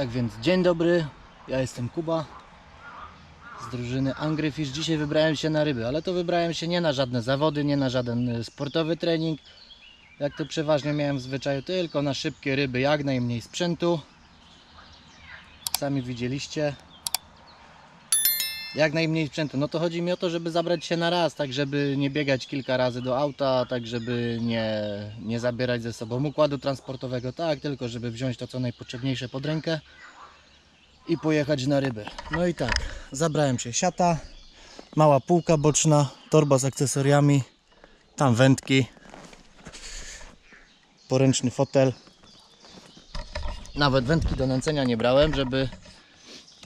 Tak więc dzień dobry, ja jestem Kuba z drużyny Angry Fish. Dzisiaj wybrałem się na ryby, ale to wybrałem się nie na żadne zawody, nie na żaden y, sportowy trening. Jak to przeważnie miałem w zwyczaju, tylko na szybkie ryby, jak najmniej sprzętu. Sami widzieliście. Jak najmniej sprzętu. No to chodzi mi o to, żeby zabrać się na raz, tak żeby nie biegać kilka razy do auta, tak żeby nie, nie zabierać ze sobą układu transportowego, tak, tylko żeby wziąć to co najpotrzebniejsze pod rękę i pojechać na ryby. No i tak, zabrałem się siata, mała półka boczna, torba z akcesoriami, tam wędki, poręczny fotel. Nawet wędki do nęcenia nie brałem, żeby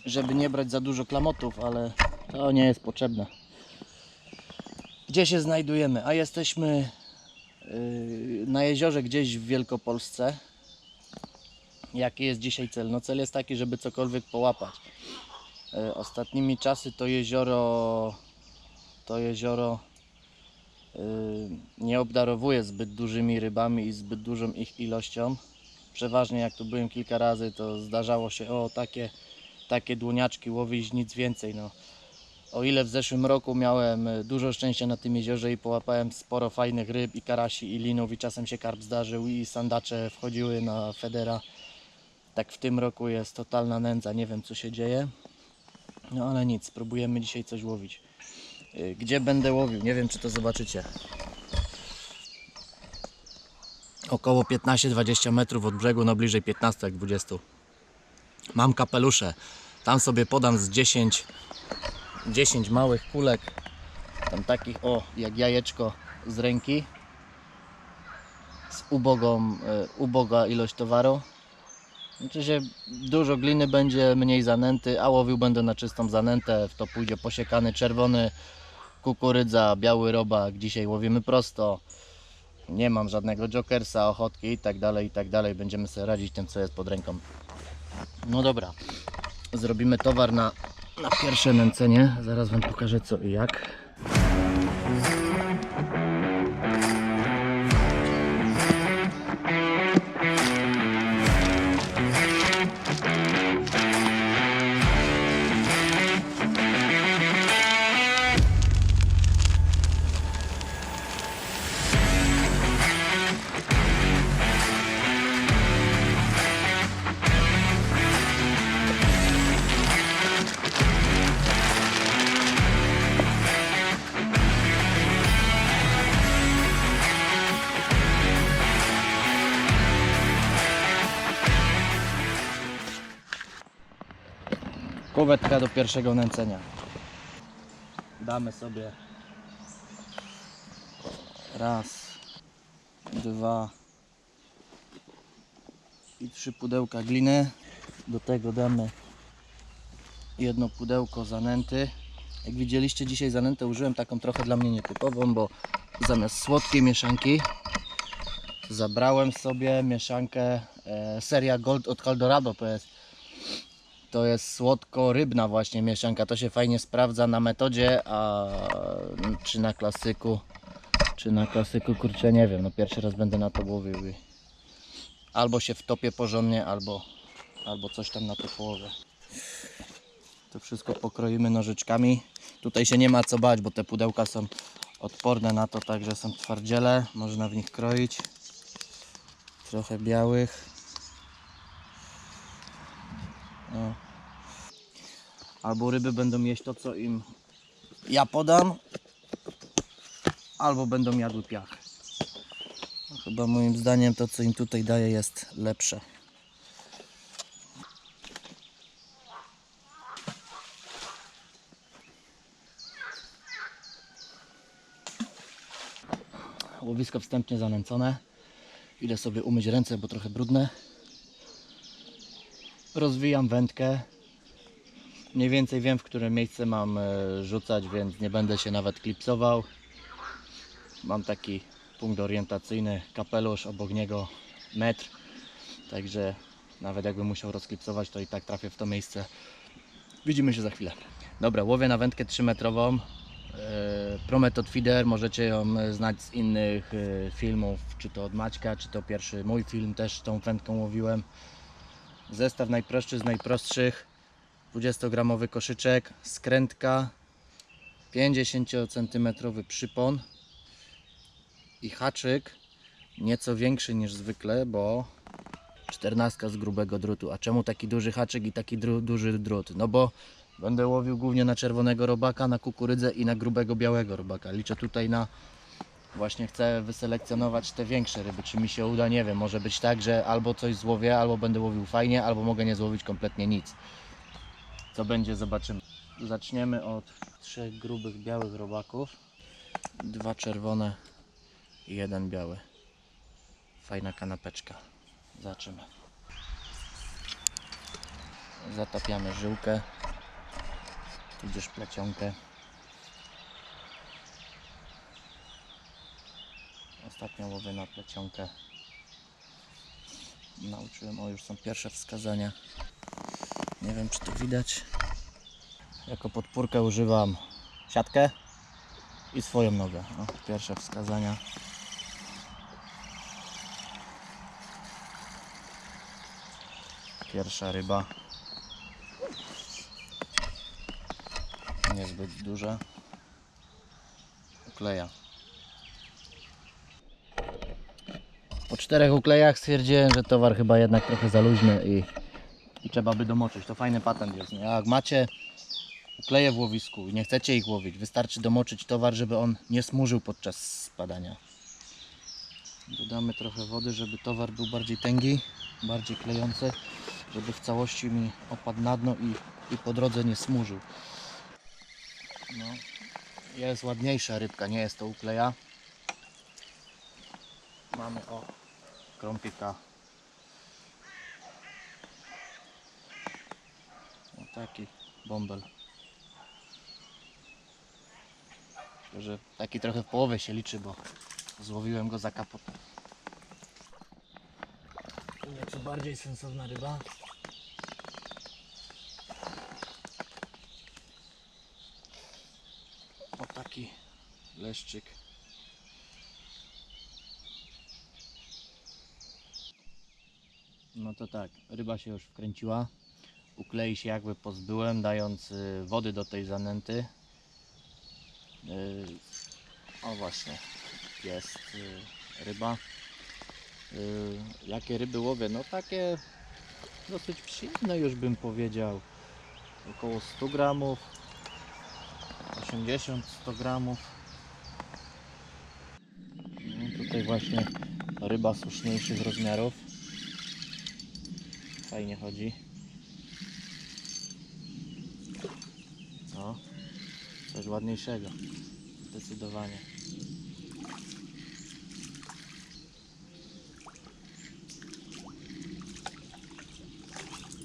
żeby nie brać za dużo klamotów, ale to nie jest potrzebne. Gdzie się znajdujemy? A jesteśmy yy, na jeziorze gdzieś w Wielkopolsce. Jaki jest dzisiaj cel? No cel jest taki, żeby cokolwiek połapać. Yy, Ostatnimi czasy to jezioro to jezioro yy, nie obdarowuje zbyt dużymi rybami i zbyt dużą ich ilością. Przeważnie jak tu byłem kilka razy, to zdarzało się o takie takie dłoniaczki łowić, nic więcej. No. O ile w zeszłym roku miałem e, dużo szczęścia na tym jeziorze i połapałem sporo fajnych ryb i karasi i linów i czasem się karp zdarzył i sandacze wchodziły na federa. Tak w tym roku jest totalna nędza, nie wiem co się dzieje. No ale nic, spróbujemy dzisiaj coś łowić. E, Gdzie będę łowił? Nie wiem czy to zobaczycie. Około 15-20 metrów od brzegu, no bliżej 15 jak 20. Mam kapelusze. Tam sobie podam z 10, 10 małych kulek. Tam takich o, jak jajeczko z ręki. Z ubogą, e, uboga ilość towaru. Znaczy się dużo gliny będzie, mniej zanęty, a łowił będę na czystą zanętę. W to pójdzie posiekany czerwony, kukurydza, biały robak. Dzisiaj łowimy prosto. Nie mam żadnego jokersa, ochotki i tak dalej, i tak dalej. Będziemy sobie radzić tym, co jest pod ręką. No dobra, zrobimy towar na, na pierwsze nęcenie. Zaraz Wam pokażę co i jak. Kuwetka do pierwszego nęcenia. Damy sobie raz, dwa i trzy pudełka gliny. Do tego damy jedno pudełko zanęty. Jak widzieliście dzisiaj zanętę użyłem taką trochę dla mnie nietypową, bo zamiast słodkiej mieszanki zabrałem sobie mieszankę e, seria Gold od Caldorado jest to jest słodko-rybna właśnie mieszanka. To się fajnie sprawdza na metodzie, a czy na klasyku, czy na klasyku, kurczę nie wiem. No pierwszy raz będę na to łowił albo się wtopię porządnie, albo, albo coś tam na to położę. To wszystko pokroimy nożyczkami. Tutaj się nie ma co bać, bo te pudełka są odporne na to, także są twardziele. Można w nich kroić. Trochę białych. No albo ryby będą jeść to, co im ja podam, albo będą jadły piach. No, chyba moim zdaniem to, co im tutaj daje, jest lepsze. Łowisko wstępnie zanęcone. Idę sobie umyć ręce, bo trochę brudne. Rozwijam wędkę. Mniej więcej wiem, w które miejsce mam e, rzucać, więc nie będę się nawet klipsował. Mam taki punkt orientacyjny, kapelusz, obok niego metr. Także nawet jakbym musiał rozklipsować, to i tak trafię w to miejsce. Widzimy się za chwilę. Dobra, łowię na wędkę 3-metrową. E, Prometod Feeder, możecie ją e, znać z innych filmów, czy to od Maćka, czy to pierwszy mój film, też tą wędką łowiłem. Zestaw najprostszy z najprostszych. 20-gramowy koszyczek, skrętka, 50 cm przypon i haczyk nieco większy niż zwykle, bo 14 z grubego drutu. A czemu taki duży haczyk i taki dru, duży drut? No bo będę łowił głównie na czerwonego robaka, na kukurydzę i na grubego białego robaka. Liczę tutaj na właśnie chcę wyselekcjonować te większe ryby. Czy mi się uda, nie wiem. Może być tak, że albo coś złowię, albo będę łowił fajnie, albo mogę nie złowić kompletnie nic. Co będzie, zobaczymy. Zaczniemy od trzech grubych białych robaków. Dwa czerwone i jeden biały. Fajna kanapeczka. Zobaczymy. Zatapiamy żyłkę, tudzież plecionkę. Ostatnio łowię na plecionkę. Nauczyłem, o już są pierwsze wskazania. Nie wiem czy to widać. Jako podpórkę używam siatkę i swoją nogę. O, pierwsze wskazania. Pierwsza ryba. Niezbyt duża. Ukleja. Po czterech uklejach stwierdziłem, że towar chyba jednak trochę za luźny i, trzeba by domoczyć. To fajny patent jest. Nie? Jak macie ukleje w łowisku i nie chcecie ich łowić, wystarczy domoczyć towar, żeby on nie smużył podczas spadania. Dodamy trochę wody, żeby towar był bardziej tęgi, bardziej klejący, żeby w całości mi opadł na dno i, i po drodze nie smurzył. No, jest ładniejsza rybka, nie jest to ukleja. Mamy o krąpika. O taki bąbel. Że taki trochę w połowie się liczy, bo złowiłem go za kapotę. Nieco bardziej sensowna ryba. O taki leszczyk. No to tak, ryba się już wkręciła. Uklei się jakby pozbyłem, dając y, wody do tej zanęty. Y, O właśnie, jest y, ryba. Jakie ryby łowię? No takie dosyć przyjemne już bym powiedział. Około 100 gramów. 80-100 gramów. No, tutaj właśnie ryba słuszniejszych rozmiarów. Fajnie chodzi. No, ładniejszego. Zdecydowanie.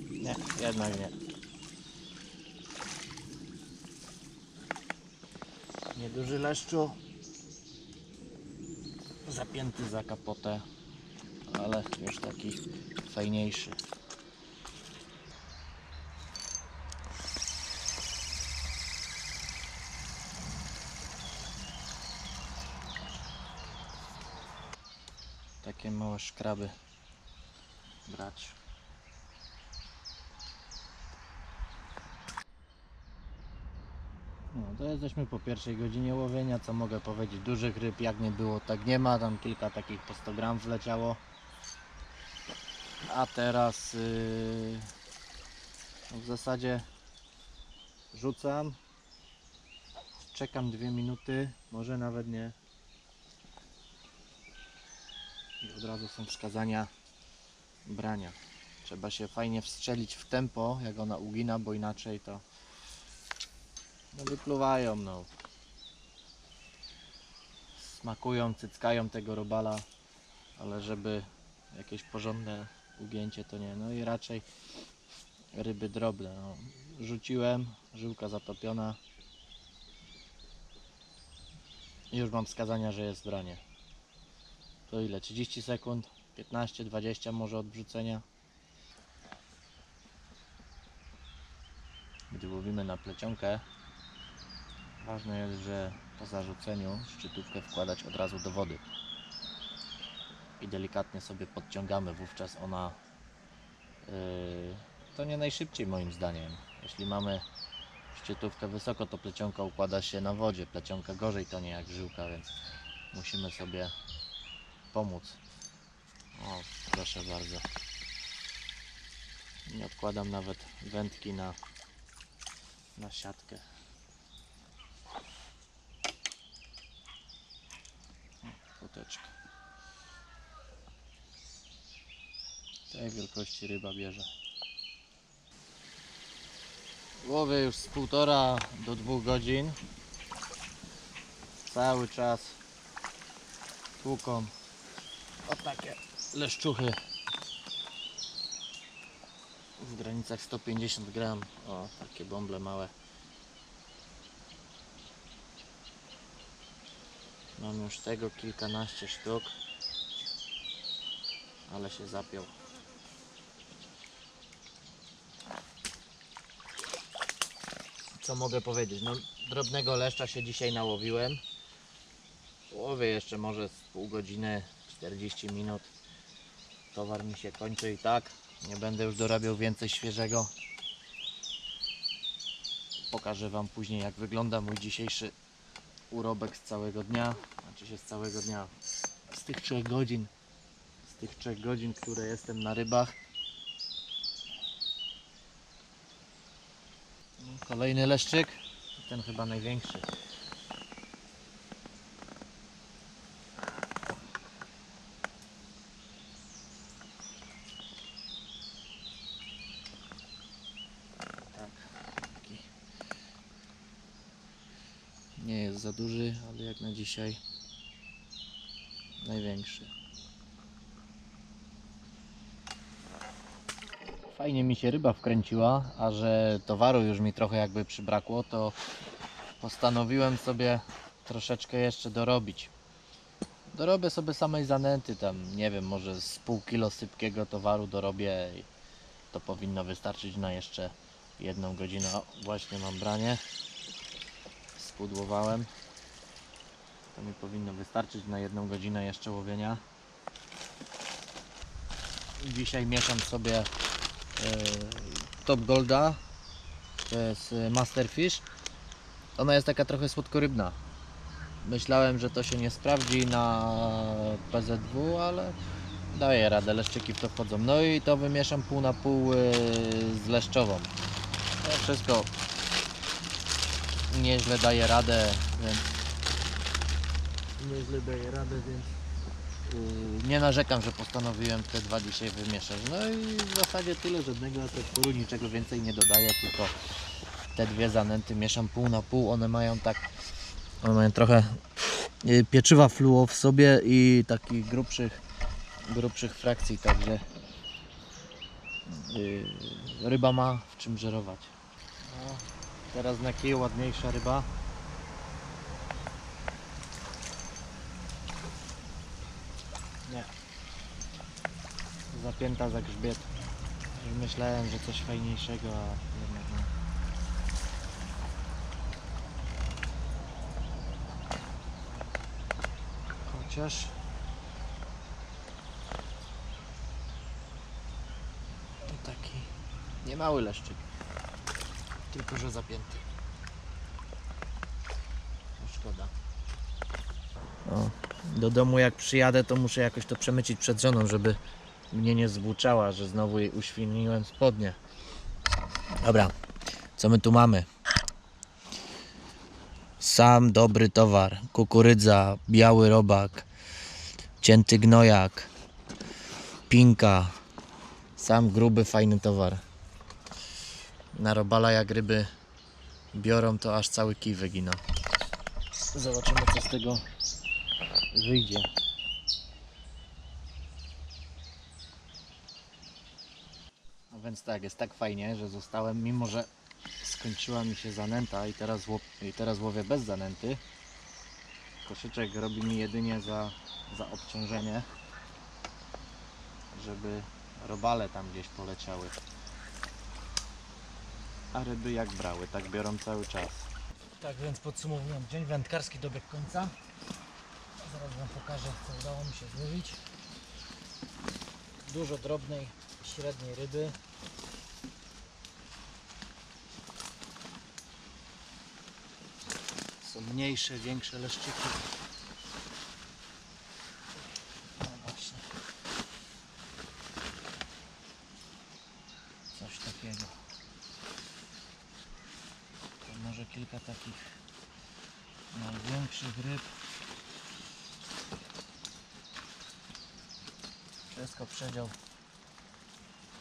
Nie, jednak nie. Nieduży leszczu. Zapięty za kapotę, ale już taki fajniejszy. Takie małe szkraby brać. No, to jesteśmy po pierwszej godzinie łowienia, co mogę powiedzieć, dużych ryb jak nie było, tak nie ma, tam kilka takich po 100 gram wleciało. A teraz yy, no w zasadzie rzucam, czekam dwie minuty, może nawet nie. I od razu są wskazania brania. Trzeba się fajnie wstrzelić w tempo, jak ona ugina, bo inaczej to no wypluwają, no. smakują, cyckają tego robala, ale żeby jakieś porządne ugięcie to nie. No i raczej ryby drobne. No. Rzuciłem, żyłka zatopiona. Już mam wskazania, że jest branie. To ile? 30 sekund? 15, 20 może od wrzucenia? Gdy łowimy na plecionkę, ważne jest, że po zarzuceniu szczytówkę wkładać od razu do wody. I delikatnie sobie podciągamy, wówczas ona yy, to nie najszybciej moim zdaniem. Jeśli mamy szczytówkę wysoko, to plecionka układa się na wodzie. Plecionka gorzej to nie jak żyłka, więc musimy sobie pomóc. O, proszę bardzo. Nie odkładam nawet wędki na, na siatkę. O, Poteczka. Tej wielkości ryba bierze. Łowię już z półtora do dwóch godzin. Cały czas tłuką o takie leszczuchy w granicach 150 gram. O, takie bąble małe. Mam już tego kilkanaście sztuk, ale się zapiął. Co mogę powiedzieć? No, drobnego leszcza się dzisiaj nałowiłem. Łowię jeszcze może z pół godziny, 40 minut. Towar mi się kończy i tak. Nie będę już dorabiał więcej świeżego. Pokażę Wam później jak wygląda mój dzisiejszy urobek z całego dnia. Znaczy się z całego dnia. Z tych trzech godzin. Z tych trzech godzin, które jestem na rybach. Kolejny leszczyk. Ten chyba największy. Nie jest za duży, ale jak na dzisiaj największy. Fajnie mi się ryba wkręciła, a że towaru już mi trochę jakby przybrakło, to postanowiłem sobie troszeczkę jeszcze dorobić. Dorobię sobie samej zanęty, tam nie wiem, może z pół kilo sypkiego towaru dorobię i to powinno wystarczyć na jeszcze jedną godzinę. O, właśnie mam branie, spudłowałem. To mi powinno wystarczyć na jedną godzinę jeszcze łowienia. Dzisiaj mieszam sobie e, Top Golda, to jest e, Masterfish. Ona jest taka trochę słodkorybna. Myślałem, że to się nie sprawdzi na PZW, ale daje radę, leszczyki w to wchodzą. No i to wymieszam pół na pół e, z leszczową. To wszystko nieźle daje radę, więc nieźle daje radę, więc Yy, nie narzekam, że postanowiłem te dwa dzisiaj wymieszać. No i w zasadzie tyle, żadnego efektu, niczego więcej nie dodaję, tylko te dwie zanęty mieszam pół na pół. One mają tak, one mają trochę yy, pieczywa fluo w sobie i takich grubszych, grubszych frakcji, także yy, ryba ma w czym żerować. No, teraz na kij ładniejsza ryba. Nie. Zapięta za grzbiet. Myślałem, że coś fajniejszego, a jednak nie. Chociaż... Taki niemały leszczyk. Tylko, że zapięty. No szkoda. O, do domu jak przyjadę, to muszę jakoś to przemycić przed żoną, żeby mnie nie zbuczała, że znowu jej uświniłem spodnie. Dobra, co my tu mamy? Sam dobry towar. Kukurydza, biały robak, cięty gnojak, pinka. Sam gruby, fajny towar. Na robala jak ryby biorą, to aż cały kij wygina. Zobaczymy co z tego wyjdzie. No więc tak, jest tak fajnie, że zostałem, mimo że skończyła mi się zanęta i teraz, i teraz łowię bez zanęty. Koszyczek robi mi jedynie za, za obciążenie, żeby robale tam gdzieś poleciały. A ryby jak brały, tak biorą cały czas. Tak więc podsumowując, dzień wędkarski dobiegł końca. Zaraz Wam pokażę, co udało mi się złowić. Dużo drobnej, średniej ryby. Są mniejsze, większe leszczyki. No właśnie. Coś takiego. To może kilka takich największych ryb. Wszystko przedział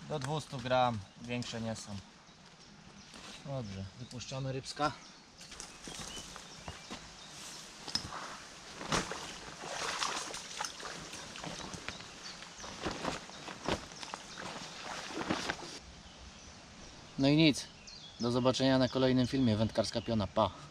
do 200 gram, większe nie są. Dobrze, wypuszczamy rybska. No i nic. Do zobaczenia na kolejnym filmie Wędkarska Piona. Pa!